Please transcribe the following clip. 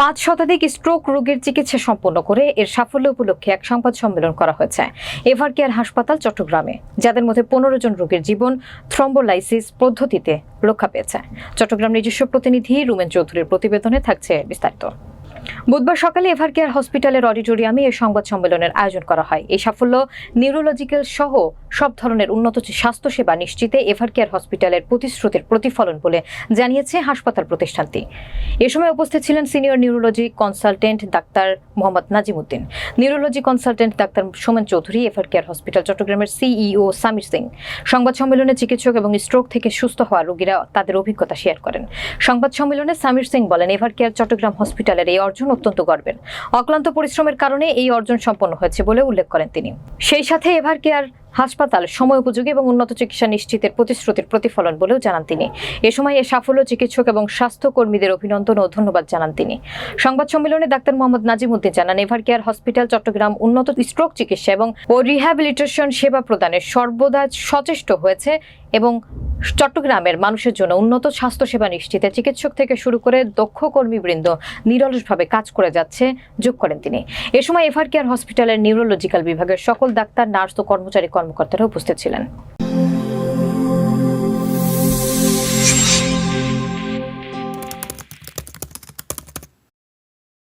পাঁচ শতাধিক স্ট্রোক রোগীর চিকিৎসা সম্পন্ন করে এর সাফল্য উপলক্ষে এক সংবাদ সম্মেলন করা হয়েছে এভার কেয়ার হাসপাতাল চট্টগ্রামে, যাদের মধ্যে পনেরো জন রোগীর জীবন থ্রম্বোলাইসিস পদ্ধতিতে রক্ষা পেয়েছে। চট্টগ্রাম নিজস্ব প্রতিনিধি রুমেন চৌধুরীর প্রতিবেদনে থাকছে বিস্তারিত। বুধবার সকালে এভার কেয়ার হসপিটালের অডিটোরিয়ামে এই সংবাদ সম্মেলনের আয়োজন করা হয়। এই সাফল্য নিউরোলজিক্যাল সহ সব ধরনের উন্নত স্বাস্থ্যসেবা নিশ্চিতে এভার কেয়ার হসপিটালের প্রতিশ্রুতির প্রতিফলন বলে জানিয়েছে হাসপাতাল প্রতিষ্ঠানটি। এ সময় উপস্থিত ছিলেন senior neurology consultant doctor Mohammad Nazimuddin. Neurology consultant doctor Somen Chowdhury, Ever Care Hospital চট্টগ্রামের সিইও সামির সিং। সংবাদ সম্মেলনে চিকিৎসক এবং স্ট্রোক থেকে সুস্থ হওয়া রোগীরা তাদের অভিজ্ঞতা শেয়ার করেন। সংবাদ সম্মেলনে সামির সিং বলেন, এভার কেয়ার চট্টগ্রাম হসপিটালের এই অর্জন অত্যন্ত গর্বের। অক্লান্ত পরিশ্রমের কারণে এই অর্জন সম্পন্ন হয়েছে বলে উল্লেখ করেন তিনি। সেই সাথে এভার কেয়ার, হাসপাতাল, সময় উপযোগী এবং উন্নত চিকিৎসা নিশ্চিতের প্রতিশ্রুতির প্রতিফলন বলেও জানান তিনি। এ সময় এ সাফল্য চিকিৎসক এবং স্বাস্থ্যকর্মীদের অভিনন্দন ও ধন্যবাদ জানান তিনি। সংবাদ সম্মেলনে ডাক্তার মোহাম্মদ নাজিমুদ্দিন জানান, এভার কেয়ার হসপিটাল, চট্টগ্রাম উন্নত স্ট্রোক চিকিৎসা এবং ও রিহ্যাবিলিটেশন সেবা প্রদানে সর্বদা সচেষ্ট হয়েছে এবং চট্টগ্রামের মানুষের জন্য উন্নত স্বাস্থ্যসেবা নিশ্চিতে চিকিৎসক থেকে শুরু করে দক্ষ কর্মীবৃন্দ নিরলসভাবে কাজ করে যাচ্ছে, যোগ করেন তিনি। এ সময় এভার কেয়ার হসপিটালের নিউরোলজিক্যাল বিভাগের সকল ডাক্তার, নার্স ও কর্মচারী কর্মকর্তারা উপস্থিত ছিলেন।